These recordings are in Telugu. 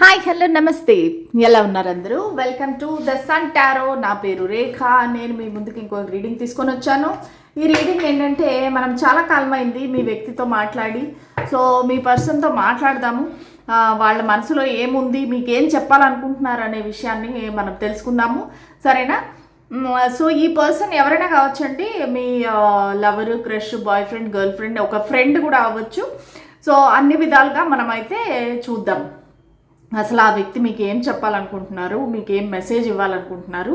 హాయ్ హలో నమస్తే. ఎలా ఉన్నారు అందరూ? Welcome to the sun tarot నా పేరు రేఖ నేను మీ ముందుకు ఇంకో రీడింగ్ తీసుకొని వచ్చాను. ఈ రీడింగ్ ఏంటంటే మనం చాలా కాలం అయింది మీ వ్యక్తితో మాట్లాడి. సో మీ పర్సన్తో మాట్లాడదాము. వాళ్ళ మనసులో ఏముంది మీకు ఏం చెప్పాలనుకుంటున్నారు అనే విషయాన్ని మనం తెలుసుకుందాము. సరేనా? సో ఈ పర్సన్ ఎవరైనా కావచ్చండి? మీ lover crush boy friend girl friend ఒక ఫ్రెండ్ కూడా అవ్వచ్చు. సో అన్ని విధాలుగా మనమైతే చూద్దాం. అసలు ఆ వ్యక్తి మీకు ఏం చెప్పాలనుకుంటున్నారు? మీకు ఏం మెసేజ్ ఇవ్వాలనుకుంటున్నారు?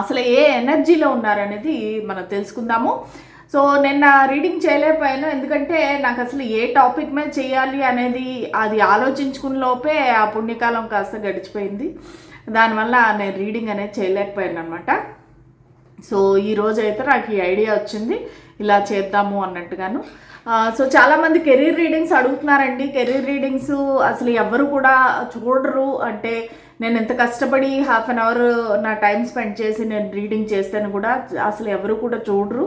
అసలు ఏ ఎనర్జీలో ఉన్నారనేది మనం తెలుసుకుందాము. సో నిన్న రీడింగ్ చేయలేకపోయాను. ఎందుకంటే నాకు అసలు ఏ టాపిక్ మీద చేయాలి అనేది అది ఆలోచించుకున్న లోపే ఆ పుణ్యకాలం కాస్త గడిచిపోయింది. దానివల్ల నేను రీడింగ్ అనేది చేయలేకపోయాను అనమాట సో ఈ అయితే నాకు ఈ ఐడియా వచ్చింది. ఇలా చేద్దాము అన్నట్టుగాను. సో చాలామంది కెరీర్ రీడింగ్స్ అడుగుతున్నారండి. కెరీర్ రీడింగ్స్ అసలు ఎవరు కూడా చూడరు. అంటే నేను ఎంత కష్టపడి హాఫ్ అన్ అవర్ నా టైం స్పెండ్ చేసి నేను రీడింగ్ చేస్తాను కూడా అసలు ఎవరు కూడా చూడరు.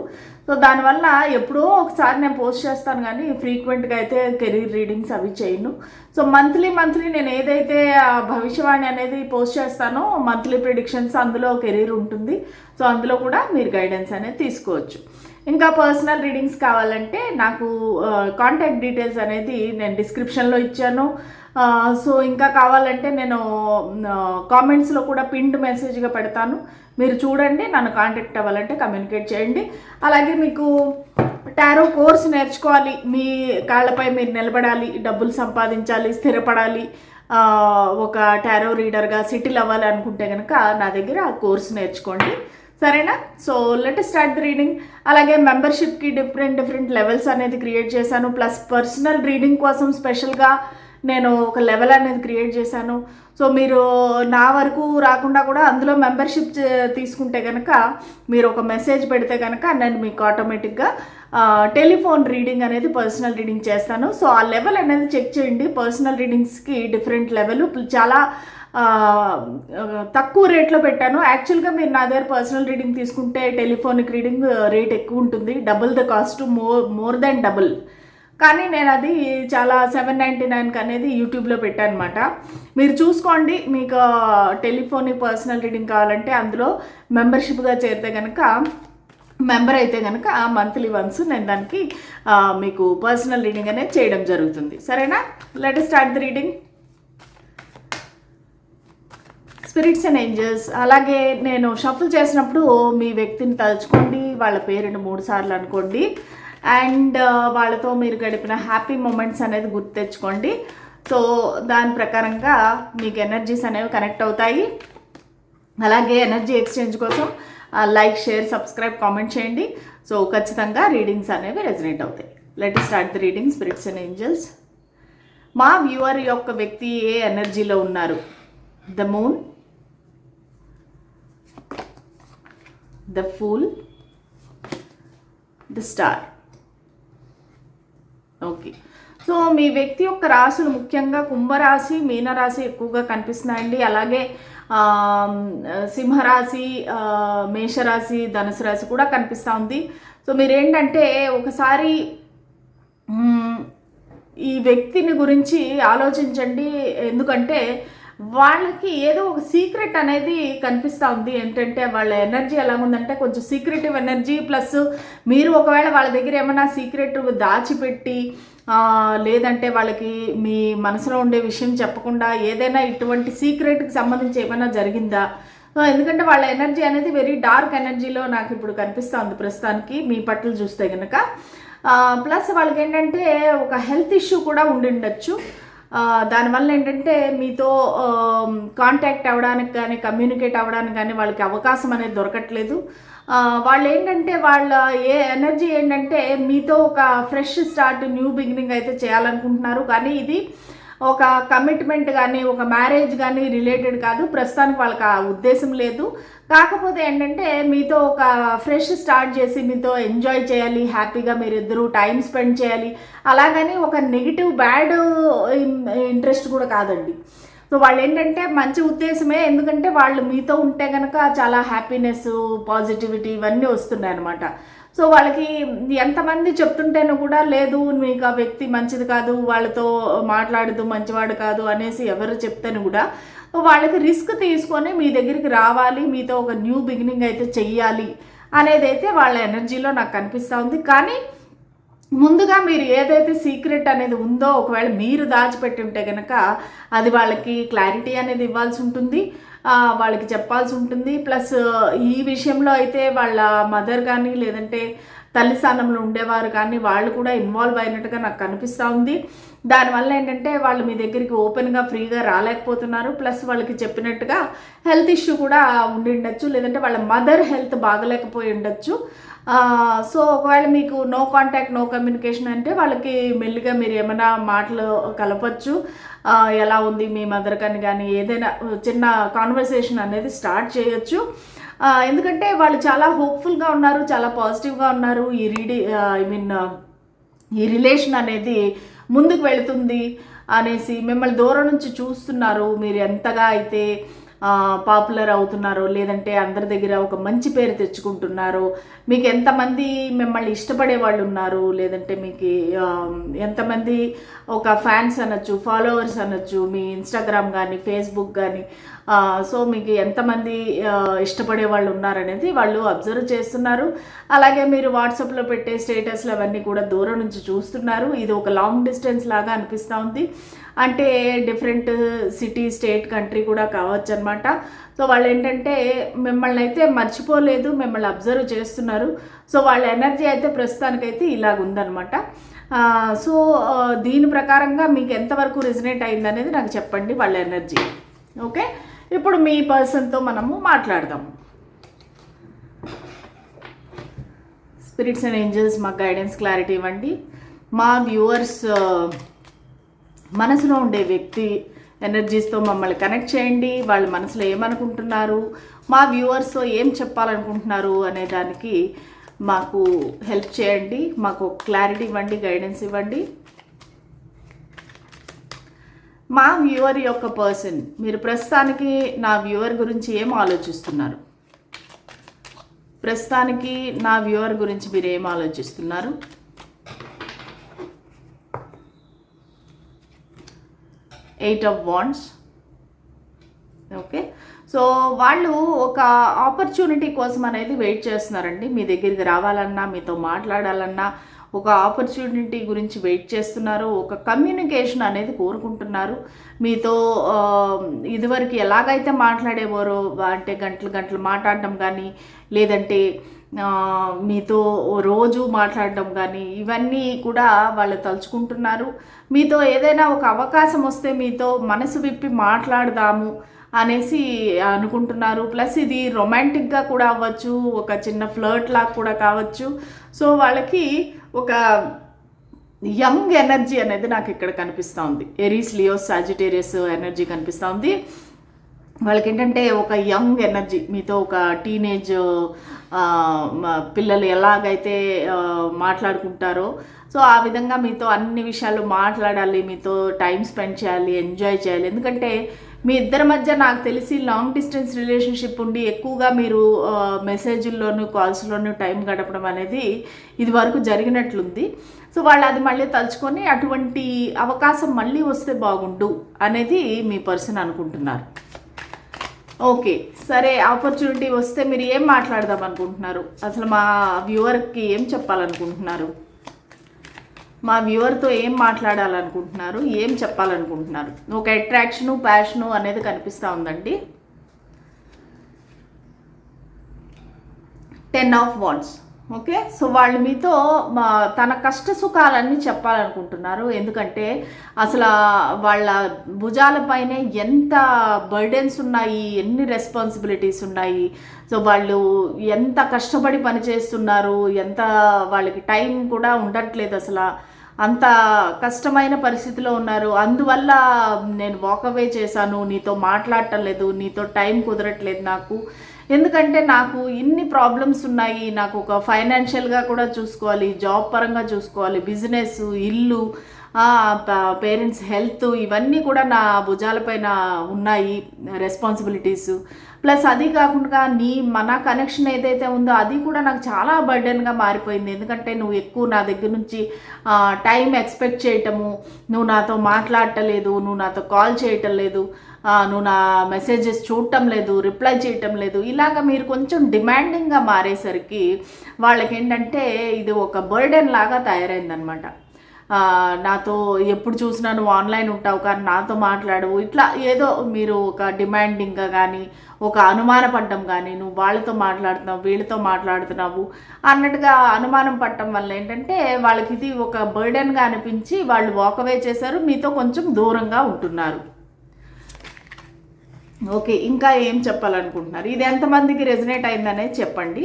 సో దానివల్ల ఎప్పుడో ఒకసారి నేను పోస్ట్ చేస్తాను కానీ ఫ్రీక్వెంట్గా అయితే కెరీర్ రీడింగ్స్ అవి చేయను. సో మంత్లీ మంత్లీ నేను ఏదైతే భవిష్యవాణి అనేది పోస్ట్ చేస్తానో మంత్లీ ప్రిడిక్షన్స్ అందులో కెరీర్ ఉంటుంది. సో అందులో కూడా మీరు గైడెన్స్ అనేది తీసుకోవచ్చు. ఇంకా పర్సనల్ రీడింగ్స్ కావాలంటే నాకు కాంటాక్ట్ డీటెయిల్స్ అనేది నేను డిస్క్రిప్షన్లో ఇచ్చాను. సో ఇంకా కావాలంటే నేను కామెంట్స్లో కూడా పిండ్ మెసేజ్గా పెడతాను. మీరు చూడండి నన్ను కాంటాక్ట్ అవ్వాలంటే కమ్యూనికేట్ చేయండి. అలాగే మీకు టారో కోర్స్ నేర్చుకోవాలి. మీ కాళ్ళపై మీరు నిలబడాలి డబ్బులు సంపాదించాలి స్థిరపడాలి. ఒక టారో రీడర్గా సిటిల్ అవ్వాలి అనుకుంటే కనుక నా దగ్గర ఆ కోర్స్ నేర్చుకోండి. సరేనా? So let start the reading అలాగే మెంబర్షిప్కి డిఫరెంట్ డిఫరెంట్ లెవెల్స్ అనేది క్రియేట్ చేశాను. ప్లస్ పర్సనల్ రీడింగ్ కోసం స్పెషల్గా నేను ఒక లెవెల్ అనేది క్రియేట్ చేశాను. సో మీరు నా వరకు రాకుండా కూడా అందులో మెంబర్షిప్ తీసుకుంటే కనుక మీరు ఒక మెసేజ్ పెడితే కనుక నేను మీకు ఆటోమేటిక్గా టెలిఫోన్ రీడింగ్ అనేది పర్సనల్ రీడింగ్ చేస్తాను. సో ఆ లెవెల్ అనేది చెక్ చేయండి. పర్సనల్ రీడింగ్స్కి డిఫరెంట్ లెవెల్ చాలా తక్కువ రేట్లో పెట్టాను. యాక్చువల్గా మీరు నా దగ్గర పర్సనల్ రీడింగ్ తీసుకుంటే టెలిఫోనిక్ రీడింగ్ రేట్ ఎక్కువ ఉంటుంది. Double the cost more more than double కానీ నేను అది చాలా సెవెన్ నైంటీ నైన్కి అనేది యూట్యూబ్లో పెట్టానమాట. అనమాట మీరు చూసుకోండి మీకు టెలిఫోనిక్ పర్సనల్ రీడింగ్ కావాలంటే అందులో మెంబర్షిప్గా చేరితే కనుక మెంబర్ అయితే కనుక మంత్లీ వన్స్ నేను దానికి మీకు పర్సనల్ రీడింగ్ అనేది చేయడం జరుగుతుంది. సరేనా? Let start the reading spirits and angels అలాగే నేను షఫుల్ చేసినప్పుడు మీ వ్యక్తిని తలుచుకోండి వాళ్ళ పేరుని మూడు సార్లు అనుకోండి. అండ్ వాళ్ళతో మీరు గడిపిన హ్యాపీ మూమెంట్స్ అనేది గుర్తు తెచ్చుకోండి. సో దాని ప్రకారంగా మీకు ఎనర్జీస్ అనేవి కనెక్ట్ అవుతాయి. అలాగే ఎనర్జీ ఎక్స్చేంజ్ కోసం లైక్ షేర్ సబ్స్క్రైబ్ కామెంట్ చేయండి. సో ఖచ్చితంగా రీడింగ్స్ అనేవి రెజనేట్ అవుతాయి. Let start the reading spirits and angels మా వ్యూవర్ యొక్క వ్యక్తి ఏ ఎనర్జీలో ఉన్నారు? The moon the fool the star okay so మీ వ్యక్తి యొక్క రాశులు ముఖ్యంగా కుంభరాశి మీనరాశి ఎక్కువగా కనిపిస్తున్నాయండి. అలాగే సింహరాశి మేషరాశి ధనుసు రాశి కూడా కనిపిస్తూ ఉంది. సో మీరేంటంటే ఒకసారి ఈ వ్యక్తిని గురించి ఆలోచించండి. ఎందుకంటే వాళ్ళకి ఏదో ఒక సీక్రెట్ అనేది కనిపిస్తూ ఉంది. ఏంటంటే వాళ్ళ ఎనర్జీ ఎలా ఉందంటే కొంచెం సీక్రెటివ్ ఎనర్జీ ప్లస్ మీరు ఒకవేళ వాళ్ళ దగ్గర ఏమైనా సీక్రెట్ దాచిపెట్టి లేదంటే వాళ్ళకి మీ మనసులో ఉండే విషయం చెప్పకుండా ఏదైనా ఇటువంటి సీక్రెట్కి సంబంధించి ఏమైనా జరిగిందా? ఎందుకంటే వాళ్ళ ఎనర్జీ అనేది వెరీ డార్క్ ఎనర్జీలో నాకు ఇప్పుడు కనిపిస్తుంది ప్రస్తుతానికి. మీ పట్ల చూస్తే కనుక ప్లస్ వాళ్ళకి ఏంటంటే ఒక హెల్త్ ఇష్యూ కూడా ఉండి ఉండొచ్చు. దానివల్ల ఏంటంటే మీతో కాంటాక్ట్ అవ్వడానికి కానీ కమ్యూనికేట్ అవ్వడానికి కానీ వాళ్ళకి అవకాశం అనేది దొరకట్లేదు. వాళ్ళు ఏంటంటే వాళ్ళ ఏ ఎనర్జీ ఏంటంటే మీతో ఒక ఫ్రెష్ స్టార్ట్ న్యూ బిగినింగ్ అయితే చేయాలనుకుంటున్నారు. కానీ ఇది ఒక కమిట్మెంట్ కానీ ఒక మ్యారేజ్ కానీ రిలేటెడ్ కాదు. ప్రస్తుతానికి వాళ్ళకి ఆ ఉద్దేశం లేదు. కాకపోతే ఏంటంటే మీతో ఒక ఫ్రెష్ స్టార్ట్ చేసి మీతో ఎంజాయ్ చేయాలి హ్యాపీగా మీరిద్దరూ టైం స్పెండ్ చేయాలి. అలాగని ఒక నెగిటివ్ బ్యాడ్ ఇంట్రెస్ట్ కూడా కాదండి. సో వాళ్ళు ఏంటంటే మంచి ఉద్దేశమే ఎందుకంటే వాళ్ళు మీతో ఉంటే కనుక చాలా హ్యాపీనెస్ పాజిటివిటీ ఇవన్నీ వస్తున్నాయి అనమాట సో వాళ్ళకి ఎంతమంది చెప్తుంటేనూ కూడా లేదు మీకు ఆ వ్యక్తి మంచిది కాదు వాళ్ళతో మాట్లాడదు మంచివాడు కాదు అనేసి ఎవరు చెప్తేను కూడా వాళ్ళకి రిస్క్ తీసుకొని మీ దగ్గరికి రావాలి మీతో ఒక న్యూ బిగినింగ్ అయితే చెయ్యాలి అనేది అయితే వాళ్ళ ఎనర్జీలో నాకు కనిపిస్తూ ఉంది. కానీ ముందుగా మీరు ఏదైతే సీక్రెట్ అనేది ఉందో ఒకవేళ మీరు దాచిపెట్టి ఉంటే కనుక అది వాళ్ళకి క్లారిటీ అనేది ఇవ్వాల్సి ఉంటుంది. వాళ్ళకి చెప్పాల్సి ఉంటుంది. ప్లస్ ఈ విషయంలో అయితే వాళ్ళ మదర్ కానీ లేదంటే తల్లి స్థానంలో ఉండేవారు కానీ వాళ్ళు కూడా ఇన్వాల్వ్ అయినట్టుగా నాకు కనిపిస్తూ ఉంది. దానివల్ల ఏంటంటే వాళ్ళు మీ దగ్గరికి ఓపెన్గా ఫ్రీగా రాలేకపోతున్నారు. ప్లస్ వాళ్ళకి చెప్పినట్టుగా హెల్త్ ఇష్యూ కూడా ఉండి ఉండొచ్చు. లేదంటే వాళ్ళ మదర్ హెల్త్ బాగలేకపోయి ఉండొచ్చు. సో ఒకవేళ మీకు నో కాంటాక్ట్ నో కమ్యూనికేషన్ అంటే వాళ్ళకి మెల్లిగా మీరు ఏమైనా మాటలు కలపచ్చు. ఎలా ఉంది మీ మదర్ కని కానీ ఏదైనా చిన్న కాన్వర్సేషన్ అనేది స్టార్ట్ చేయొచ్చు. ఎందుకంటే వాళ్ళు చాలా హోప్ఫుల్గా ఉన్నారు చాలా పాజిటివ్గా ఉన్నారు. ఈ రీడి ఐ మీన్ ఈ రిలేషన్ అనేది ముందుకు వెళుతుంది అనేసి మిమ్మల్ని దూరం నుంచి చూస్తున్నారు. మీరు ఎంతగా అయితే పాపులర్ అవుతున్నారో లేదంటే అందరి దగ్గర ఒక మంచి పేరు తెచ్చుకుంటున్నారో మీకు ఎంతమంది మిమ్మల్ని ఇష్టపడే వాళ్ళు ఉన్నారు లేదంటే మీకు ఎంతమంది ఒక ఫ్యాన్స్ అనొచ్చు ఫాలోవర్స్ అనొచ్చు మీ ఇన్స్టాగ్రామ్ కానీ ఫేస్బుక్ కానీ సో మీకు ఎంతమంది ఇష్టపడే వాళ్ళు ఉన్నారనేది వాళ్ళు అబ్జర్వ్ చేస్తున్నారు. అలాగే మీరు వాట్సాప్లో పెట్టే స్టేటస్లు అవన్నీ కూడా దూరం నుంచి చూస్తున్నారు. ఇది ఒక లాంగ్ డిస్టెన్స్ లాగా అనిపిస్తూ ఉంది. అంటే డిఫరెంట్ సిటీ స్టేట్ కంట్రీ కూడా కావచ్చు అనమాట సో వాళ్ళు ఏంటంటే మిమ్మల్ని అయితే మర్చిపోలేదు మిమ్మల్ని అబ్జర్వ్ చేస్తున్నారు. సో వాళ్ళ ఎనర్జీ అయితే ప్రస్తుతానికైతే ఇలాగ ఉందన్నమాట సో దీని ప్రకారంగా మీకు ఎంతవరకు రిజనేట్ అయిందనేది నాకు చెప్పండి వాళ్ళ ఎనర్జీ ఓకే? ఇప్పుడు మీ పర్సన్తో మనము మాట్లాడదాం. స్పిరిట్స్ అండ్ ఏంజల్స్ మాకు గైడెన్స్ క్లారిటీ ఇవ్వండి. మా వ్యూవర్స్ మనసులో ఉండే వ్యక్తి ఎనర్జీస్తో మమ్మల్ని కనెక్ట్ చేయండి. వాళ్ళ మనసులో ఏమనుకుంటున్నారు? మా వ్యూవర్స్తో ఏం చెప్పాలనుకుంటున్నారు అనే దానికి మాకు హెల్ప్ చేయండి. మాకు క్లారిటీ ఇవ్వండి గైడెన్స్ ఇవ్వండి. మా వ్యూవర్ యొక్క పర్సన్ మీరు ప్రస్తుతానికి నా వ్యూవర్ గురించి ఏం ఆలోచిస్తున్నారు? ప్రస్తుతానికి నా వ్యూవర్ గురించి మీరు ఏం ఆలోచిస్తున్నారు? Eight of wands okay so వాళ్ళు ఒక ఆపర్చునిటీ కోసం అనేది వెయిట్ చేస్తున్నారండి. మీ దగ్గరికి రావాలన్నా మీతో మాట్లాడాలన్నా ఒక ఆపర్చునిటీ గురించి వెయిట్ చేస్తున్నారు. ఒక కమ్యూనికేషన్ అనేది కోరుకుంటున్నారు. మీతో ఇదివరకు ఎలాగైతే మాట్లాడేవారో అంటే గంటలు గంటలు మాట్లాడడం కానీ లేదంటే మీతో రోజు మాట్లాడడం కానీ ఇవన్నీ కూడా వాళ్ళు తలుచుకుంటున్నారు. మీతో ఏదైనా ఒక అవకాశం వస్తే మీతో మనసు విప్పి మాట్లాడదాము అనేసి అనుకుంటున్నారు. ప్లస్ ఇది రొమాంటిక్గా కూడా అవ్వచ్చు ఒక చిన్న ఫ్లర్ట్ లాగా కూడా కావచ్చు. సో వాళ్ళకి ఒక యంగ్ ఎనర్జీ అనేది నాకు ఇక్కడ కనిపిస్తూ ఉంది. ఎరీస్ లియోస్ సాజిటేరియస్ ఎనర్జీ కనిపిస్తూ ఉంది. వాళ్ళకి ఏంటంటే ఒక యంగ్ ఎనర్జీ మీతో ఒక టీనేజ్ పిల్లలు ఎలాగైతే మాట్లాడుకుంటారో సో ఆ విధంగా మీతో అన్ని విషయాలు మాట్లాడాలి మీతో టైం స్పెండ్ చేయాలి ఎంజాయ్ చేయాలి. ఎందుకంటే మీ ఇద్దరి మధ్య నాకు తెలిసి లాంగ్ డిస్టెన్స్ రిలేషన్షిప్ ఉండి ఎక్కువగా మీరు మెసేజ్ల్లోనూ కాల్స్లోనూ టైం గడపడం అనేది ఇది వరకు జరిగినట్లుంది. సో వాళ్ళు అది మళ్ళీ తలుచుకొని అటువంటి అవకాశం మళ్ళీ వస్తే బాగుండు అనేది మీ పర్సన్ అనుకుంటున్నారు. ఓకే సరే ఆపర్చునిటీ వస్తే మీరు ఏం మాట్లాడదాం అనుకుంటున్నారు? అసలు మా వ్యూవర్కి ఏం చెప్పాలనుకుంటున్నారు? మా వ్యూవర్తో ఏం మాట్లాడాలనుకుంటున్నారు? ఏం చెప్పాలనుకుంటున్నారు? ఒక అట్రాక్షను ప్యాషను అనేది కనిపిస్తూ ఉందండి. Ten of wands okay? So వాళ్ళు మీతో మా తన కష్ట సుఖాలన్నీ చెప్పాలనుకుంటున్నారు. ఎందుకంటే అసలు వాళ్ళ భుజాలపైనే ఎంత బర్డెన్స్ ఉన్నాయి ఎన్ని రెస్పాన్సిబిలిటీస్ ఉన్నాయి. సో వాళ్ళు ఎంత కష్టపడి పనిచేస్తున్నారు ఎంత వాళ్ళకి టైం కూడా ఉండట్లేదు అసలు. అంత కష్టమైన పరిస్థితిలో ఉన్నారు. అందువల్ల నేను వాకవే చేశాను నీతో మాట్లాడటం లేదు నీతో టైం కుదరట్లేదు నాకు. ఎందుకంటే నాకు ఇన్ని ప్రాబ్లమ్స్ ఉన్నాయి. నాకు ఒక ఫైనాన్షియల్గా కూడా చూసుకోవాలి జాబ్ పరంగా చూసుకోవాలి బిజినెస్ ఇల్లు పేరెంట్స్ హెల్త్ ఇవన్నీ కూడా నా భుజాలపైన ఉన్నాయి రెస్పాన్సిబిలిటీస్ ప్లస్ అది కాకుండా నీ మన కనెక్షన్ ఏదైతే ఉందో అది కూడా నాకు చాలా బర్డెన్గా మారిపోయింది. ఎందుకంటే నువ్వు ఎక్కువ నా దగ్గర నుంచి టైం ఎక్స్పెక్ట్ చేయటము నువ్వు నాతో మాట్లాడటలేదు నువ్వు నాతో కాల్ చేయటం లేదు. నువ్వు నా మెసేజెస్ చూడటం లేదు రిప్లై చేయటం లేదు. ఇలాగ మీరు కొంచెం డిమాండింగ్గా మారేసరికి వాళ్ళకి ఏంటంటే ఇది ఒక బర్డెన్ లాగా తయారైందనమాట. నాతో ఎప్పుడు చూసినా నువ్వు ఆన్లైన్ ఉంటావు కానీ నాతో మాట్లాడవు. ఇట్లా ఏదో మీరు ఒక డిమాండింగ్గా కానీ ఒక అనుమానపడ్డం కానీ నువ్వు వాళ్ళతో మాట్లాడుతున్నావు వీళ్ళతో మాట్లాడుతున్నావు అన్నట్టుగా అనుమానం పట్టడం వల్ల ఏంటంటే వాళ్ళకి ఇది ఒక బర్డెన్గా అనిపించి వాళ్ళు వాకవే చేశారు. మీతో కొంచెం దూరంగా ఉంటున్నారు. ఓకే ఇంకా ఏం చెప్పాలనుకుంటున్నారు? ఇది ఎంతమందికి రెజనేట్ అయిందనేది చెప్పండి.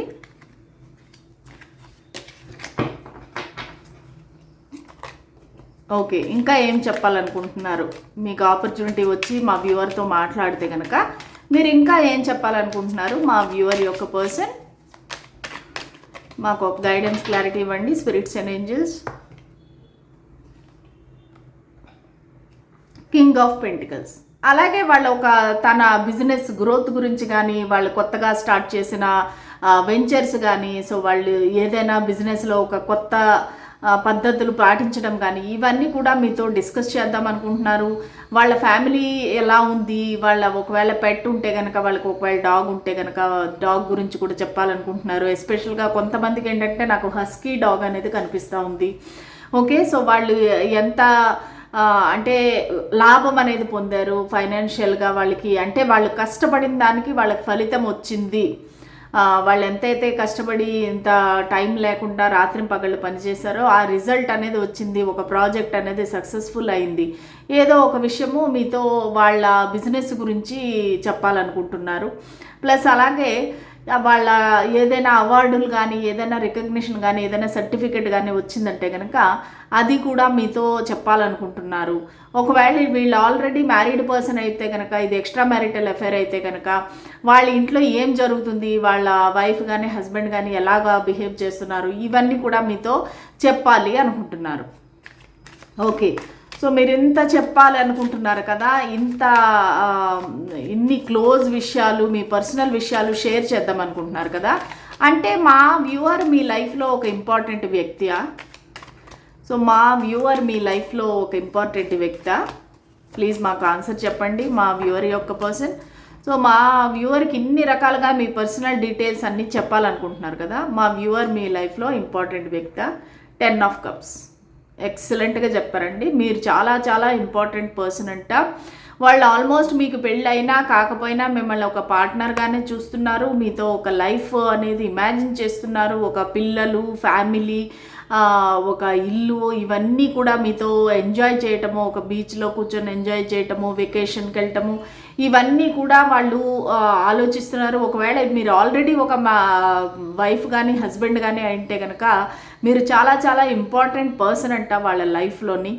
ఓకే ఇంకా ఏం చెప్పాలనుకుంటున్నారు? మీకు ఆపర్చునిటీ వచ్చి మా వ్యూవర్తో మాట్లాడితే కనుక మీరు ఇంకా ఏం చెప్పాలనుకుంటున్నారు? మా వ్యూవర్ యొక్క పర్సన్ మాకు ఒక గైడెన్స్ క్లారిటీ ఇవ్వండి. Spirits and angels king of pentacles అలాగే వాళ్ళ ఒక తన బిజినెస్ గ్రోత్ గురించి కానీ వాళ్ళు కొత్తగా స్టార్ట్ చేసిన వెంచర్స్ కానీ సో వాళ్ళు ఏదైనా బిజినెస్లో ఒక కొత్త పద్ధతులు పాటించడం కానీ ఇవన్నీ కూడా మీతో డిస్కస్ చేద్దాం అనుకుంటున్నారు. వాళ్ళ ఫ్యామిలీ ఎలా ఉంది? వాళ్ళ ఒకవేళ పెట్ ఉంటే కనుక వాళ్ళకి ఒకవేళ డాగ్ ఉంటే కనుక డాగ్ గురించి కూడా చెప్పాలనుకుంటున్నారు. ఎస్పెషల్గా కొంతమందికి ఏంటంటే నాకు హస్కీ డాగ్ అనేది కనిపిస్తూ ఉంది. ఓకే సో వాళ్ళు ఎంత అంటే లాభం అనేది పొందారు ఫైనాన్షియల్గా వాళ్ళకి. అంటే వాళ్ళు కష్టపడిన దానికి వాళ్ళకి ఫలితం వచ్చింది. వాళ్ళు ఎంతైతే కష్టపడి ఇంత టైం లేకుండా రాత్రి పగళ్ళు పనిచేశారో ఆ రిజల్ట్ అనేది వచ్చింది. ఒక ప్రాజెక్ట్ అనేది సక్సెస్ఫుల్ అయింది. ఏదో ఒక విషయము మీతో వాళ్ళ బిజినెస్ గురించి చెప్పాలనుకుంటున్నారు. ప్లస్ అలాగే వాళ్ళ ఏదైనా అవార్డులు కానీ ఏదైనా రికగ్నిషన్ కానీ ఏదైనా సర్టిఫికెట్ కానీ వచ్చిందంటే కనుక అది కూడా మీతో చెప్పాలనుకుంటున్నారు. ఒకవేళ వీళ్ళు ఆల్రెడీ మ్యారీడ్ పర్సన్ అయితే కనుక ఇది ఎక్స్ట్రా మ్యారిటల్ అఫైర్ అయితే కనుక వాళ్ళ ఇంట్లో ఏం జరుగుతుంది వాళ్ళ వైఫ్ కానీ హస్బెండ్ కానీ ఎలాగా బిహేవ్ చేస్తున్నారు ఇవన్నీ కూడా మీతో చెప్పాలి అనుకుంటున్నారు. ఓకే సో మీరు ఇంత చెప్పాలి అనుకుంటున్నారు కదా ఇంత ఇన్ని క్లోజ్ విషయాలు మీ పర్సనల్ విషయాలు షేర్ చేద్దాం అనుకుంటున్నారు కదా. అంటే మా వ్యూవర్ మీ లైఫ్లో ఒక ఇంపార్టెంట్ వ్యక్తియా? సో మా వ్యూవర్ మీ లైఫ్లో ఒక ఇంపార్టెంట్ వ్యక్తా ప్లీజ్ మాకు ఆన్సర్ చెప్పండి మా వ్యూవర్ యొక్క పర్సన్. సో మా వ్యూవర్కి ఇన్ని రకాలుగా మీ పర్సనల్ డీటెయిల్స్ అన్నీ చెప్పాలనుకుంటున్నారు కదా మా వ్యూవర్ మీ లైఫ్లో ఇంపార్టెంట్ వ్యక్త టెన్ ఆఫ్ కప్స్. ఎక్సలెంట్గా చెప్పారండి. మీరు చాలా చాలా ఇంపార్టెంట్ పర్సన్ అంట. వాళ్ళు ఆల్మోస్ట్ మీకు పెళ్ళైనా కాకపోయినా మిమ్మల్ని ఒక పార్ట్నర్గానే చూస్తున్నారు. మీతో ఒక లైఫ్ అనేది ఇమాజిన్ చేస్తున్నారు. ఒక పిల్లలు ఫ్యామిలీ ఒక ఇల్లు ఇవన్నీ కూడా మీతో ఎంజాయ్ చేయటము ఒక బీచ్లో కూర్చొని ఎంజాయ్ చేయటము వెకేషన్కి వెళ్ళటము ఇవన్నీ కూడా వాళ్ళు ఆలోచిస్తున్నారు. ఒకవేళ మీరు ఆల్రెడీ ఒక మా వైఫ్ కానీ హస్బెండ్ కానీ అంటే కనుక మీరు చాలా చాలా ఇంపార్టెంట్ పర్సన్ అంట వాళ్ళ లైఫ్లోని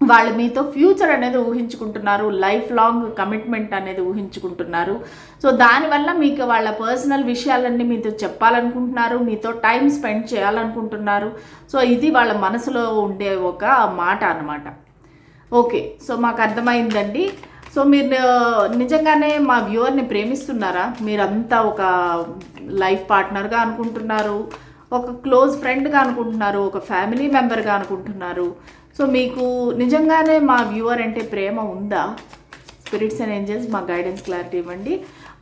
వాళ్ళు మీతో ఫ్యూచర్ అనేది ఊహించుకుంటున్నారు. లైఫ్ లాంగ్ కమిట్మెంట్ అనేది ఊహించుకుంటున్నారు. సో దానివల్ల మీకు వాళ్ళ పర్సనల్ విషయాలన్నీ మీతో చెప్పాలనుకుంటున్నారు. మీతో టైం స్పెండ్ చేయాలనుకుంటున్నారు. సో ఇది వాళ్ళ మనసులో ఉండే ఒక మాట అన్నమాట. ఓకే. సో మాకు అర్థమైందండి. సో మీరు నిజంగానే మా వ్యూవర్ని ప్రేమిస్తున్నారా? మీరంతా ఒక లైఫ్ పార్ట్నర్గా అనుకుంటున్నారు ఒక క్లోజ్ ఫ్రెండ్గా అనుకుంటున్నారు ఒక ఫ్యామిలీ మెంబర్గా అనుకుంటున్నారు. సో మీకు నిజంగానే మా వ్యూవర్ అంటే ప్రేమ ఉందా? స్పిరిట్స్ అండ్ ఏంజల్స్ మా గైడెన్స్ క్లారిటీ ఇవ్వండి.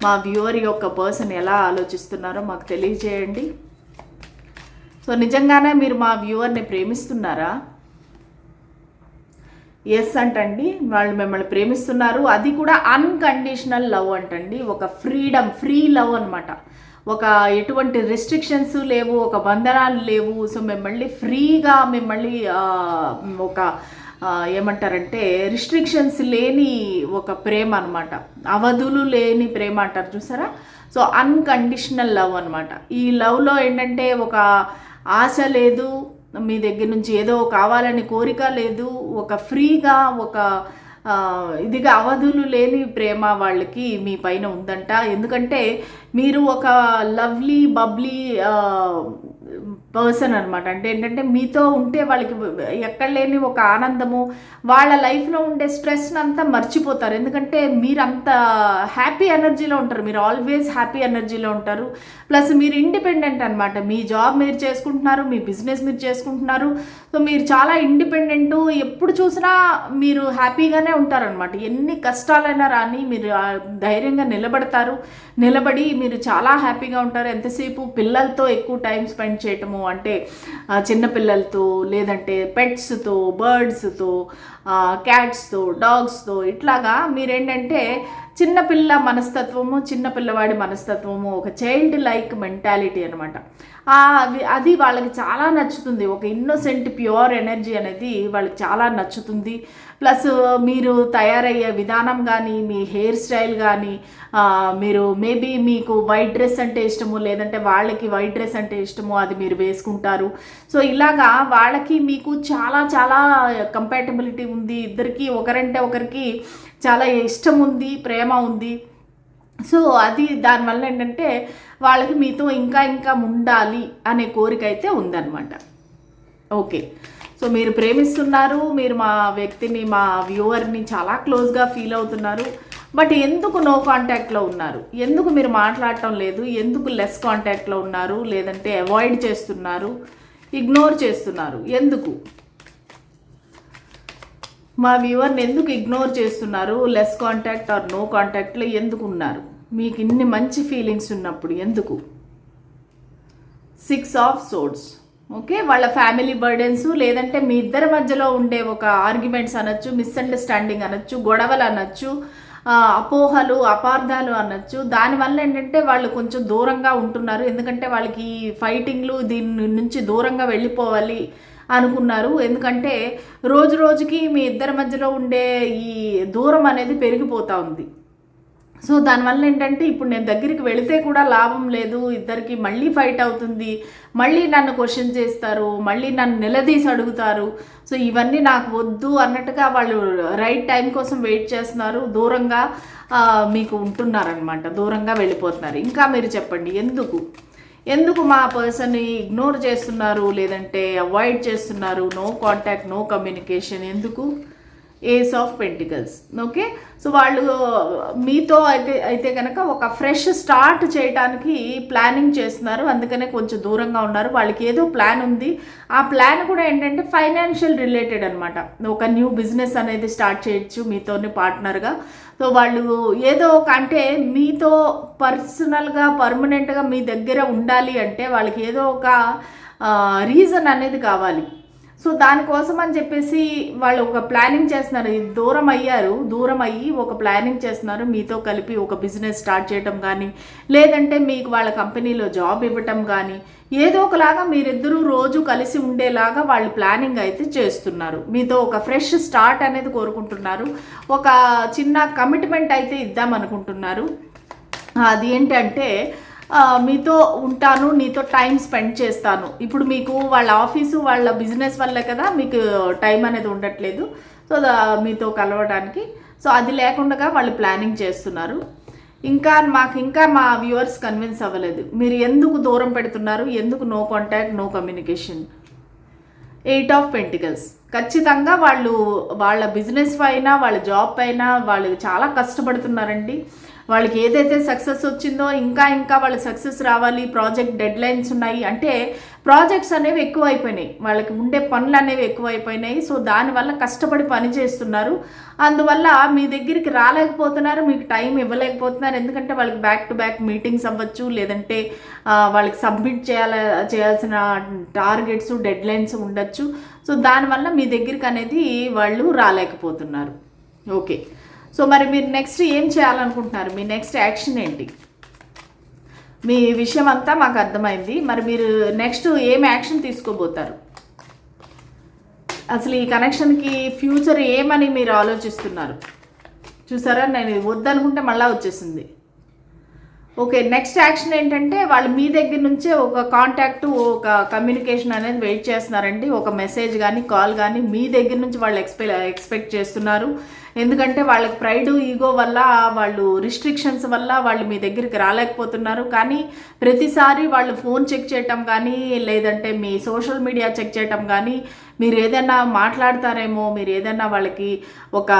మా వ్యూవర్ యొక్క పర్సన్ ఎలా ఆలోచిస్తున్నారో మాకు తెలియజేయండి. సో నిజంగానే మీరు మా వ్యూవర్ని ప్రేమిస్తున్నారా? ఎస్ అంటండి. వాళ్ళు మిమ్మల్ని ప్రేమిస్తున్నారు. అది కూడా అన్కండిషనల్ లవ్ అంటండి. ఒక ఫ్రీడమ్ ఫ్రీ లవ్ అనమాట ఒక ఎటువంటి రెస్ట్రిక్షన్స్ లేవు ఒక బంధనాలు లేవు. సో మిమ్మల్ని ఫ్రీగా మిమ్మల్ని ఒక ఏమంటారంటే రిస్ట్రిక్షన్స్ లేని ఒక ప్రేమ అనమాట అవధులు లేని ప్రేమ అంటారు చూసారా? సో అన్కండిషనల్ లవ్ అనమాట ఈ లవ్లో ఏంటంటే ఒక ఆశ లేదు మీ దగ్గర నుంచి ఏదో కావాలని కోరిక లేదు ఒక ఫ్రీగా ఒక ఇదిగా అవధులు లేని ప్రేమ వాళ్ళకి మీ పైన ఉందంట. ఎందుకంటే మీరు ఒక లవ్లీ బబ్లీ పర్సన్ అనమాట అంటే ఏంటంటే మీతో ఉంటే వాళ్ళకి ఎక్కడ లేని ఒక ఆనందము వాళ్ళ లైఫ్లో ఉండే స్ట్రెస్ని అంతా మర్చిపోతారు. ఎందుకంటే మీరు అంత హ్యాపీ ఎనర్జీలో ఉంటారు. మీరు ఆల్వేస్ హ్యాపీ ఎనర్జీలో ఉంటారు. ప్లస్ మీరు ఇండిపెండెంట్ అనమాట మీ జాబ్ మీరు చేసుకుంటున్నారు మీ బిజినెస్ మీరు చేసుకుంటున్నారు. సో మీరు చాలా ఇండిపెండెంట్ ఎప్పుడు చూసినా మీరు హ్యాపీగానే ఉంటారనమాట ఎన్ని కష్టాలైనా రాని మీరు ధైర్యంగా నిలబడతారు. నిలబడి మీరు చాలా హ్యాపీగా ఉంటారు. ఎంతసేపు పిల్లలతో ఎక్కువ టైం స్పెండ్ చేయటము అంటే చిన్నపిల్లలతో లేదంటే పెట్స్తో బర్డ్స్తో క్యాట్స్తో డాగ్స్తో ఇట్లాగా మీరేంటంటే చిన్నపిల్ల మనస్తత్వము చిన్నపిల్లవాడి మనస్తత్వము ఒక చైల్డ్ లైక్ మెంటాలిటీ అనమాట అది వాళ్ళకి చాలా నచ్చుతుంది. ఒక ఇన్నోసెంట్ ప్యూర్ ఎనర్జీ అనేది వాళ్ళకి చాలా నచ్చుతుంది. ప్లస్ మీరు తయారయ్యే విధానం కానీ మీ హెయిర్ స్టైల్ కానీ మీరు మేబీ మీకు వైట్ డ్రెస్ అంటే ఇష్టము లేదంటే వాళ్ళకి వైట్ డ్రెస్ అంటే ఇష్టము అది మీరు వేసుకుంటారు. సో ఇలాగా వాళ్ళకి మీకు చాలా చాలా కంపాటబిలిటీ ఉంది. ఇద్దరికి ఒకరంటే ఒకరికి చాలా ఇష్టం ఉంది ప్రేమ ఉంది. సో అది దానివల్ల ఏంటంటే వాళ్ళకి మీతో ఇంకా ఇంకా ఉండాలి అనే కోరిక అయితే ఉందన్నమాట. ఓకే సో మీరు ప్రేమిస్తున్నారు మీరు మా వ్యక్తిని మా వ్యూవర్ని చాలా క్లోజ్గా ఫీల్ అవుతున్నారు. బట్ ఎందుకు నో కాంటాక్ట్లో ఉన్నారు? ఎందుకు మీరు మాట్లాడటం లేదు? ఎందుకు లెస్ కాంటాక్ట్లో ఉన్నారు? లేదంటే అవాయిడ్ చేస్తున్నారు? ఇగ్నోర్ చేస్తున్నారు? ఎందుకు? మా వ్యూవర్ని ఎందుకు ఇగ్నోర్ చేస్తున్నారు? లెస్ కాంటాక్ట్ ఆర్ నో కాంటాక్ట్లో ఎందుకు ఉన్నారు? మీకు ఇన్ని మంచి ఫీలింగ్స్ ఉన్నప్పుడు ఎందుకు? సిక్స్ ఆఫ్ సోడ్స్ ఓకే వాళ్ళ ఫ్యామిలీ బర్డెన్స్ లేదంటే మీ ఇద్దరి మధ్యలో ఉండే ఒక ఆర్గ్యుమెంట్స్ అనొచ్చు మిస్అండర్స్టాండింగ్ అనొచ్చు గొడవలు అనొచ్చు అపోహలు అపార్థాలు అనొచ్చు. దానివల్ల ఏంటంటే వాళ్ళు కొంచెం దూరంగా ఉంటున్నారు. ఎందుకంటే వాళ్ళకి ఫైటింగ్లు దీని నుంచి దూరంగా వెళ్ళిపోవాలి అనుకున్నారు. ఎందుకంటే రోజు రోజుకి మీ ఇద్దరి మధ్యలో ఉండే ఈ దూరం అనేది పెరిగిపోతూ ఉంది. సో దానివల్ల ఏంటంటే ఇప్పుడు నేను దగ్గరికి వెళితే కూడా లాభం లేదు ఇద్దరికి మళ్ళీ ఫైట్ అవుతుంది మళ్ళీ నన్ను క్వశ్చన్ చేస్తారు మళ్ళీ నన్ను నిలదీసి అడుగుతారు. సో ఇవన్నీ నాకు వద్దు అన్నట్టుగా వాళ్ళు రైట్ టైం కోసం వెయిట్ చేస్తున్నారు. దూరంగా మీకు ఉంటున్నారనమాట దూరంగా వెళ్ళిపోతున్నారు. ఇంకా మీరు చెప్పండి ఎందుకు? ఎందుకు మా పర్సన్ని ఇగ్నోర్ చేస్తున్నారు? లేదంటే అవాయిడ్ చేస్తున్నారు? నో కాంటాక్ట్ నో కమ్యూనికేషన్ ఎందుకు? Ace of pentacles okay so వాళ్ళు మీతో అయితే అయితే కనుక ఒక ఫ్రెష్ స్టార్ట్ చేయడానికి ప్లానింగ్ చేస్తున్నారు. అందుకనే కొంచెం దూరంగా ఉన్నారు. వాళ్ళకి ఏదో ప్లాన్ ఉంది. ఆ ప్లాన్ కూడా ఏంటంటే ఫైనాన్షియల్ రిలేటెడ్ అనమాట ఒక న్యూ బిజినెస్ అనేది స్టార్ట్ చేయొచ్చు మీతోని పార్ట్నర్గా సో వాళ్ళు ఏదో ఒక అంటే మీతో పర్సనల్గా పర్మనెంట్గా మీ దగ్గర ఉండాలి అంటే వాళ్ళకి ఏదో ఒక రీజన్ అనేది కావాలి. సో దానికోసం అని చెప్పేసి వాళ్ళు ఒక ప్లానింగ్ చేస్తున్నారు. దూరం అయ్యారు. దూరం అయ్యి ఒక ప్లానింగ్ చేస్తున్నారు. మీతో కలిపి ఒక బిజినెస్ స్టార్ట్ చేయటం కానీ లేదంటే మీకు వాళ్ళ కంపెనీలో జాబ్ ఇవ్వటం కానీ ఏదో ఒకలాగా మీరిద్దరూ రోజు కలిసి ఉండేలాగా వాళ్ళు ప్లానింగ్ అయితే చేస్తున్నారు. మీతో ఒక ఫ్రెష్ స్టార్ట్ అనేది కోరుకుంటున్నారు. ఒక చిన్న కమిట్మెంట్ అయితే ఇద్దాం అనుకుంటున్నారు. అది ఏంటంటే మీతో ఉంటాను నీతో టైం స్పెండ్ చేస్తాను. ఇప్పుడు మీకు వాళ్ళ ఆఫీసు వాళ్ళ బిజినెస్ వల్లే కదా మీకు టైం అనేది ఉండట్లేదు. సో దా- మీతో కలవడానికి. సో అది లేకుండా వాళ్ళు ప్లానింగ్ చేస్తున్నారు. ఇంకా మాకు ఇంకా మా వ్యూవర్స్ కన్విన్స్ అవ్వలేదు. మీరు ఎందుకు దూరం పెడుతున్నారు? ఎందుకు no contact no communication? Eight of pentacles. ఖచ్చితంగా వాళ్ళు వాళ్ళ బిజినెస్ పైన వాళ్ళ జాబ్ పైన వాళ్ళు చాలా కష్టపడుతున్నారండి. వాళ్ళకి ఏదైతే సక్సెస్ వచ్చిందో ఇంకా ఇంకా వాళ్ళ సక్సెస్ రావాలి ప్రాజెక్ట్ డెడ్ లైన్స్ ఉన్నాయి. అంటే ప్రాజెక్ట్స్ అనేవి ఎక్కువ అయిపోయినాయి వాళ్ళకి ఉండే పనులు అనేవి ఎక్కువ అయిపోయినాయి సో దానివల్ల కష్టపడి పని చేస్తున్నారు. అందువల్ల మీ దగ్గరికి రాలేకపోతున్నారు మీకు టైం ఇవ్వలేకపోతున్నారు. ఎందుకంటే వాళ్ళకి బ్యాక్ టు బ్యాక్ మీటింగ్స్ అవ్వచ్చు లేదంటే వాళ్ళకి సబ్మిట్ చేయాల చేయాల్సిన టార్గెట్స్ డెడ్ లైన్స్ ఉండొచ్చు. సో దానివల్ల మీ దగ్గరికి అనేది వాళ్ళు రాలేకపోతున్నారు. ఓకే. సో మరి మీరు నెక్స్ట్ ఏం చేయాలనుకుంటున్నారు? మీ నెక్స్ట్ యాక్షన్ ఏంటి? మీ విషయం అంతా మాకు అర్థమైంది. మరి మీరు నెక్స్ట్ ఏం యాక్షన్ తీసుకోబోతారు? అసలు ఈ కనెక్షన్కి ఫ్యూచర్ ఏమని మీరు ఆలోచిస్తున్నారు? చూసారా? నేను వద్దనుకుంటే మళ్ళీ వచ్చేసింది. ఓకే నెక్స్ట్ యాక్షన్ ఏంటంటే వాళ్ళు మీ దగ్గర నుంచే ఒక కాంటాక్ట్ ఒక కమ్యూనికేషన్ అనేది వెయిట్ చేస్తున్నారండి. ఒక మెసేజ్ కానీ కాల్ కానీ మీ దగ్గర నుంచి వాళ్ళు ఎక్స్పె ఎక్స్పెక్ట్ చేస్తున్నారు. ఎందుకంటే వాళ్ళకి ప్రైడ్ ఈగో వల్ల వాళ్ళు రిస్ట్రిక్షన్స్ వల్ల వాళ్ళు మీ దగ్గరికి రాలేకపోతున్నారు. కానీ ప్రతిసారి వాళ్ళు ఫోన్ చెక్ చేయటం కానీ లేదంటే మీ సోషల్ మీడియా చెక్ చేయటం కానీ మీరు ఏదైనా మాట్లాడతారేమో మీరు ఏదైనా వాళ్ళకి ఒక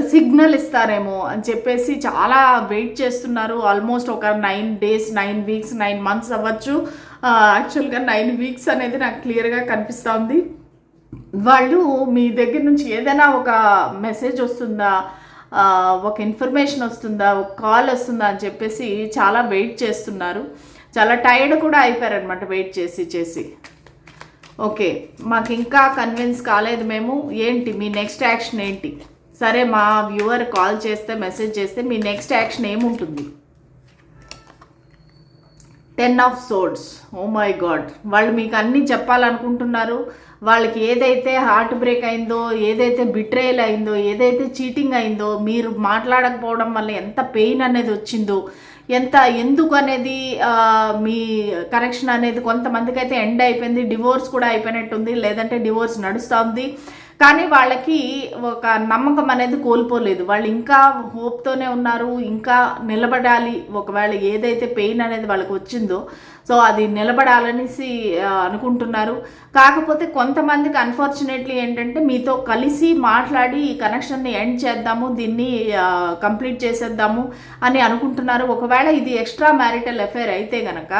సిగ్నల్ ఇస్తారేమో అని చెప్పేసి చాలా వెయిట్ చేస్తున్నారు. ఆల్మోస్ట్ ఒక nine days nine weeks nine months అవ్వచ్చు. యాక్చువల్గా నైన్ వీక్స్ అనేది నాకు క్లియర్గా కనిపిస్తూ ఉంది. వాళ్ళు మీ దగ్గర నుంచి ఏదైనా ఒక మెసేజ్ వస్తుందా? ఒక ఇన్ఫర్మేషన్ వస్తుందా? ఒక కాల్ వస్తుందా? అని చెప్పేసి చాలా వెయిట్ చేస్తున్నారు. చాలా టైర్డ్ కూడా అయిపోయారనమాట వెయిట్ చేసి చేసి. ఓకే. మాకు ఇంకా కన్విన్స్ కాలేదు మేము. ఏంటి? మీ నెక్స్ట్ యాక్షన్ ఏంటి? సరే మా వ్యూవర్ కాల్ చేస్తే మెసేజ్ చేస్తే మీ నెక్స్ట్ యాక్షన్ ఏముంటుంది? Ten of swords oh my god వాళ్ళు మీకు అన్నీ చెప్పాలనుకుంటున్నారు. వాళ్ళకి ఏదైతే హార్ట్ బ్రేక్ అయిందో ఏదైతే బిట్రేయల్ అయిందో ఏదైతే చీటింగ్ అయిందో మీరు మాట్లాడకపోవడం వల్ల ఎంత పెయిన్ అనేది వచ్చిందో ఎంత ఎందుకు అనేది మీ కనెక్షన్ అనేది కొంతమందికి అయితే ఎండ్ అయిపోయింది డివోర్స్ కూడా అయిపోయినట్టుంది లేదంటే డివోర్స్ నడుస్తుంది. కానీ వాళ్ళకి ఒక నమ్మకం అనేది కోల్పోలేదు. వాళ్ళు ఇంకా హోప్తోనే ఉన్నారు ఇంకా నిలబడాలి. ఒకవేళ ఏదైతే పెయిన్ అనేది వాళ్ళకి వచ్చిందో సో అది నిలబడాలనేసి అనుకుంటున్నారు. కాకపోతే కొంతమందికి అన్ఫార్చునేట్లీ ఏంటంటే మీతో కలిసి మాట్లాడి ఈ కనెక్షన్ని ఎండ్ చేద్దాము దీన్ని కంప్లీట్ చేసేద్దాము అని అనుకుంటున్నారు. ఒకవేళ ఇది ఎక్స్ట్రా మ్యారిటల్ అఫేర్ అయితే కనుక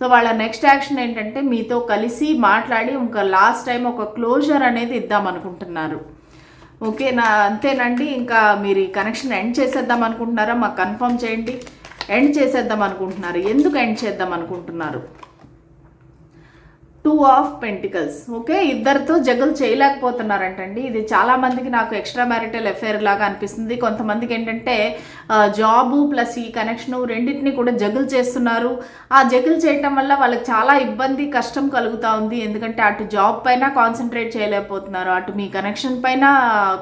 సో వాళ్ళ నెక్స్ట్ యాక్షన్ ఏంటంటే మీతో కలిసి మాట్లాడి ఒక లాస్ట్ టైం ఒక క్లోజర్ అనేది ఇద్దాం అనుకుంటున్నారు. ఓకే నా అంతేనండి. ఇంకా మీరు ఈ కనెక్షన్ ఎండ్ చేసేద్దాం అనుకుంటున్నారా? మాకు కన్ఫర్మ్ చేయండి. ఎండ్ చేసేద్దాం అనుకుంటున్నారు. ఎందుకు ఎండ్ చేద్దాం అనుకుంటున్నారు? టూ ఆఫ్ పెంటికల్స్ ఓకే ఇద్దరితో జగల్ చేయలేకపోతున్నారంటండి. ఇది చాలా మందికి నాకు ఎక్స్ట్రా మ్యారిటల్ అఫేర్ లాగా అనిపిస్తుంది. కొంతమందికి ఏంటంటే జాబు ప్లస్ ఈ కనెక్షన్ రెండింటిని కూడా జగులు చేస్తున్నారు. ఆ జగులు చేయటం వల్ల వాళ్ళకి చాలా ఇబ్బంది కష్టం కలుగుతూ ఉంది. ఎందుకంటే అటు జాబ్ పైన కాన్సన్ట్రేట్ చేయలేకపోతున్నారు. అటు మీ కనెక్షన్ పైన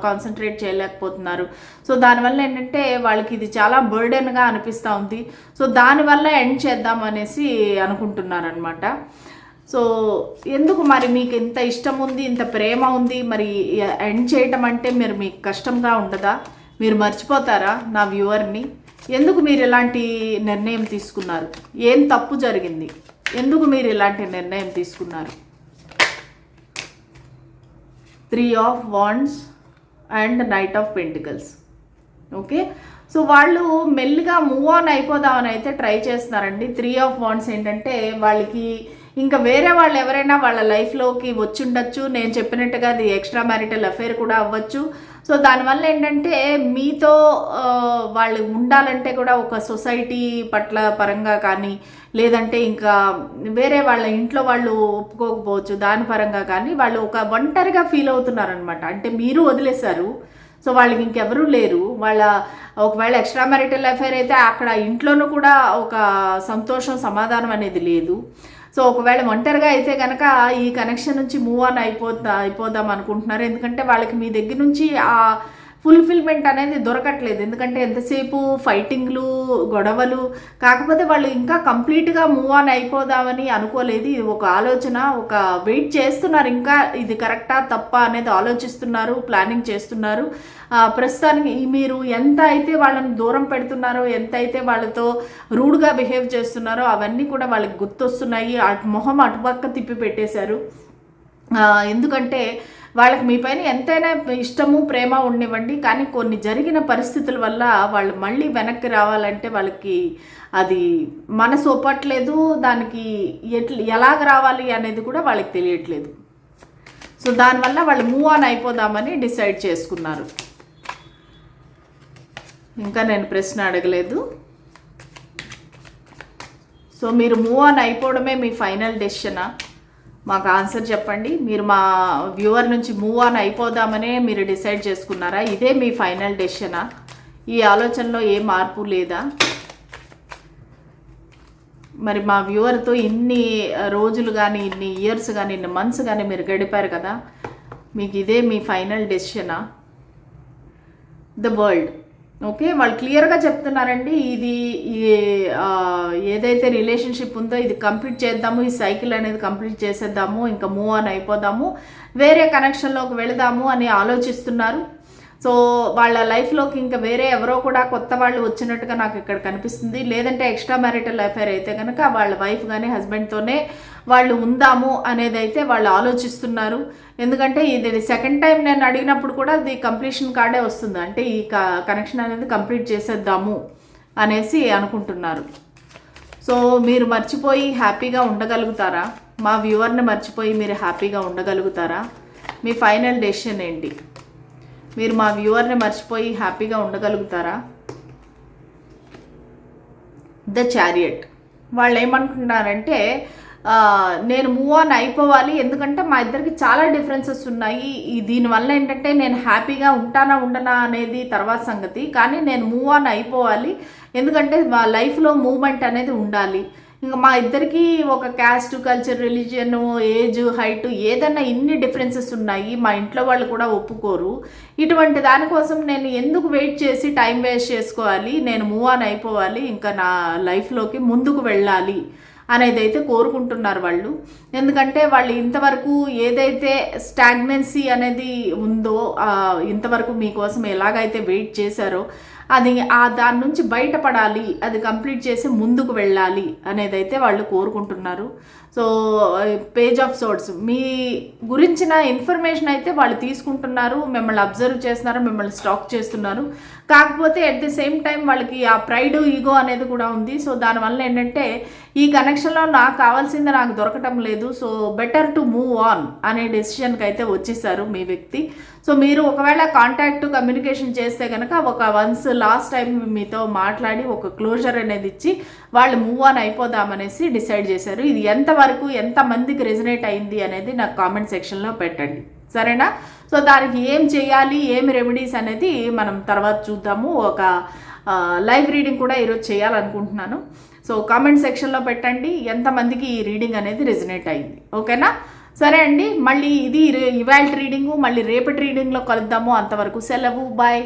కాన్సన్ట్రేట్ చేయలేకపోతున్నారు. సో దానివల్ల ఏంటంటే వాళ్ళకి ఇది చాలా బర్డెన్గా అనిపిస్తూ ఉంది. సో దానివల్ల ఎండ్ చేద్దాం అనేసి అనుకుంటున్నారనమాట సో ఎందుకు మరి మీకు ఇంత ఇష్టం ఉంది ఇంత ప్రేమ ఉంది? మరి ఎండ్ చేయటం అంటే మీరు మీకు కష్టంగా ఉండదా? మీరు మర్చిపోతారా నా వ్యూవర్ని? ఎందుకు మీరు ఇలాంటి నిర్ణయం తీసుకున్నారు? ఏం తప్పు జరిగింది? ఎందుకు మీరు ఇలాంటి నిర్ణయం తీసుకున్నారు? Three of wands and knight of pentacles okay so వాళ్ళు మెల్లిగా మూవ్ ఆన్ అయిపోదామని అయితే ట్రై చేస్తున్నారండి. త్రీ ఆఫ్ వాండ్స్ ఏంటంటే వాళ్ళకి ఇంకా వేరే వాళ్ళు ఎవరైనా వాళ్ళ లైఫ్లోకి వచ్చి ఉండొచ్చు నేను చెప్పినట్టుగా అది ఎక్స్ట్రా మ్యారిటల్ అఫేర్ కూడా అవ్వచ్చు. సో దానివల్ల ఏంటంటే మీతో వాళ్ళు ఉండాలంటే కూడా ఒక సొసైటీ పట్ల పరంగా కానీ లేదంటే ఇంకా వేరే వాళ్ళ ఇంట్లో వాళ్ళు ఒప్పుకోకపోవచ్చు దాని పరంగా కానీ వాళ్ళు ఒక ఒంటరిగా ఫీల్ అవుతున్నారనమాట అంటే మీరు వదిలేశారు సో వాళ్ళకి ఇంకెవరూ లేరు. వాళ్ళ ఒకవేళ ఎక్స్ట్రా మ్యారిటల్ అఫేర్ అయితే అక్కడ ఇంట్లోనూ కూడా ఒక సంతోషం సమాధానం అనేది లేదు. సో ఒకవేళ ఒంటరిగా అయితే కనుక ఈ కనెక్షన్ నుంచి మూవ్ ఆన్ అయిపోతా అయిపోదాం అనుకుంటున్నారు. ఎందుకంటే వాళ్ళకి మీ దగ్గర నుంచి ఆ ఫుల్ఫిల్మెంట్ అనేది దొరకట్లేదు. ఎందుకంటే ఎంతసేపు ఫైటింగ్లు గొడవలు కాకపోతే వాళ్ళు ఇంకా కంప్లీట్గా మూవ్ ఆన్ అయిపోదామని అనుకోలేదు. ఇది ఒక ఆలోచన ఒక వెయిట్ చేస్తున్నారు. ఇంకా ఇది కరెక్టా తప్ప అనేది ఆలోచిస్తున్నారు ప్లానింగ్ చేస్తున్నారు. ప్రస్తుతానికి మీరు ఎంత అయితే వాళ్ళని దూరం పెడుతున్నారో ఎంత అయితే వాళ్ళతో రూడ్గా బిహేవ్ చేస్తున్నారో అవన్నీ కూడా వాళ్ళకి గుర్తొస్తున్నాయి. అటు మొహం అటుపక్క తిప్పి పెట్టేశారు. ఎందుకంటే వాళ్ళకి మీ పైన ఎంతైనా ఇష్టము ప్రేమ ఉండేవ్వండి కానీ కొన్ని జరిగిన పరిస్థితుల వల్ల వాళ్ళు మళ్ళీ వెనక్కి రావాలంటే వాళ్ళకి అది మనసు ఒప్పట్లేదు. దానికి ఎట్లా ఎలాగ రావాలి అనేది కూడా వాళ్ళకి తెలియట్లేదు. సో దానివల్ల వాళ్ళు మూవ్ ఆన్ అయిపోదామని డిసైడ్ చేసుకున్నారు. ఇంకా నేను ప్రశ్న అడగలేదు. సో మీరు మూవ్ ఆన్ అయిపోవడమే మీ ఫైనల్ డెసిషనా మాకు ఆన్సర్ చెప్పండి. మీరు మా వ్యూవర్ నుంచి మూవ్ ఆన్ అయిపోదామనే మీరు డిసైడ్ చేసుకున్నారా? ఇదే మీ ఫైనల్ డెసిషనా ఈ ఆలోచనలో ఏ మార్పు లేదా? మరి మా వ్యూవర్తో ఇన్ని రోజులు కానీ ఇన్ని ఇయర్స్ కానీ ఇన్ని మంత్స్ కానీ మీరు గడిపారు కదా? మీకు ఇదే మీ ఫైనల్ డెసిషనా ద వరల్డ్ ఓకే వాళ్ళు క్లియర్గా చెప్తున్నారండి. ఇది ఈ, ఏదైతే రిలేషన్షిప్ ఉందో ఇది కంప్లీట్ చేద్దాము ఈ సైకిల్ అనేది కంప్లీట్ చేసేద్దాము ఇంకా మూవ్ ఆన్ అయిపోదాము వేరే కనెక్షన్లోకి వెళదాము అని ఆలోచిస్తున్నారు. సో వాళ్ళ లైఫ్లోకి ఇంకా వేరే ఎవరో కూడా కొత్త వాళ్ళు వచ్చినట్టుగా నాకు ఇక్కడ కనిపిస్తుంది. లేదంటే ఎక్స్ట్రా మ్యారిటల్ అఫైర్ అయితే కనుక వాళ్ళ వైఫ్ కానీ హస్బెండ్తోనే వాళ్ళు ఉందాము అనేది అయితే వాళ్ళు ఆలోచిస్తున్నారు. ఎందుకంటే ఇది సెకండ్ టైం నేను అడిగినప్పుడు కూడా అది కంప్లీషన్ కార్డే వస్తుంది. అంటే ఈ కనెక్షన్ అనేది కంప్లీట్ చేసేద్దాము అనేసి అనుకుంటున్నారు. సో మీరు మర్చిపోయి హ్యాపీగా ఉండగలుగుతారా? మా వ్యూవర్ని మర్చిపోయి మీరు హ్యాపీగా ఉండగలుగుతారా? మీ ఫైనల్ డెసిషన్ ఏంటి? మీరు మా వ్యూవర్ని మర్చిపోయి హ్యాపీగా ఉండగలుగుతారా? The chariot. వాళ్ళు ఏమంటున్నారంటే నేను మూవ్ ఆన్ అయిపోవాలి. ఎందుకంటే మా ఇద్దరికి చాలా డిఫరెన్సెస్ ఉన్నాయి. ఈ దీనివల్ల ఏంటంటే నేను హ్యాపీగా ఉంటానా ఉండనా అనేది తర్వాత సంగతి. కానీ నేను మూవ్ ఆన్ అయిపోవాలి. ఎందుకంటే మా లైఫ్లో మూమెంట్ అనేది ఉండాలి. ఇంకా మా ఇద్దరికి ఒక caste culture religion age height ఏదైనా ఇన్ని డిఫరెన్సెస్ ఉన్నాయి. మా ఇంట్లో వాళ్ళు కూడా ఒప్పుకోరు. ఇటువంటి దానికోసం నేను ఎందుకు వెయిట్ చేసి టైం వేస్ట్ చేసుకోవాలి? నేను మూవ్ ఆన్ అయిపోవాలి. ఇంకా నా లైఫ్లోకి ముందుకు వెళ్ళాలి. అనేది అయితే కోరుకుంటున్నారు వాళ్ళు. ఎందుకంటే వాళ్ళు ఇంతవరకు ఏదైతే స్టాగ్నెన్సీ అనేది ఉందో ఇంతవరకు మీకోసం ఎలాగైతే వెయిట్ చేశారో అది ఆ దాని నుంచి బయటపడాలి అది కంప్లీట్ చేసి ముందుకు వెళ్ళాలి అనేది అయితే వాళ్ళు కోరుకుంటున్నారు. సో పేజ్ ఆఫ్ సోర్ట్స్ మీ గురించిన ఇన్ఫర్మేషన్ అయితే వాళ్ళు తీసుకుంటున్నారు మిమ్మల్ని అబ్జర్వ్ చేస్తున్నారు మిమ్మల్ని స్టాక్ చేస్తున్నారు. కాకపోతే అట్ ది సేమ్ టైం వాళ్ళకి ఆ ప్రైడ్ ఈగో అనేది కూడా ఉంది. సో దానివల్ల ఏంటంటే ఈ కనెక్షన్లో నాకు కావాల్సింది నాకు దొరకటం లేదు. So better to move on అనే డెసిషన్కి అయితే వచ్చేసారు మీ వ్యక్తి. సో మీరు ఒకవేళ కాంటాక్ట్ కమ్యూనికేషన్ చేస్తే కనుక ఒక వన్స్ లాస్ట్ టైం మీతో మాట్లాడి ఒక క్లోజర్ అనేది ఇచ్చి వాళ్ళు మూవ్ ఆన్ అయిపోదామనేసి డిసైడ్ చేశారు. ఇది ఎంతవరకు ఎంతమందికి రెజినేట్ అయింది అనేది నాకు కామెంట్ సెక్షన్లో పెట్టండి. సరేనా? సో దానికి ఏం చేయాలి ఏం రెమెడీస్ అనేది మనం తర్వాత చూద్దాము. ఒక లైవ్ రీడింగ్ కూడా ఈరోజు చేయాలనుకుంటున్నాను. సో కామెంట్ సెక్షన్లో పెట్టండి. ఎంతమందికి ఈ రీడింగ్ అనేది రెజినేట్ అయింది. ఓకేనా? సరే అండి. మళ్ళీ ఇది ఇవాల్ట్ రీడింగు మళ్ళీ రేపటి రీడింగ్లో కలుద్దాము. అంతవరకు సెలవు. బాయ్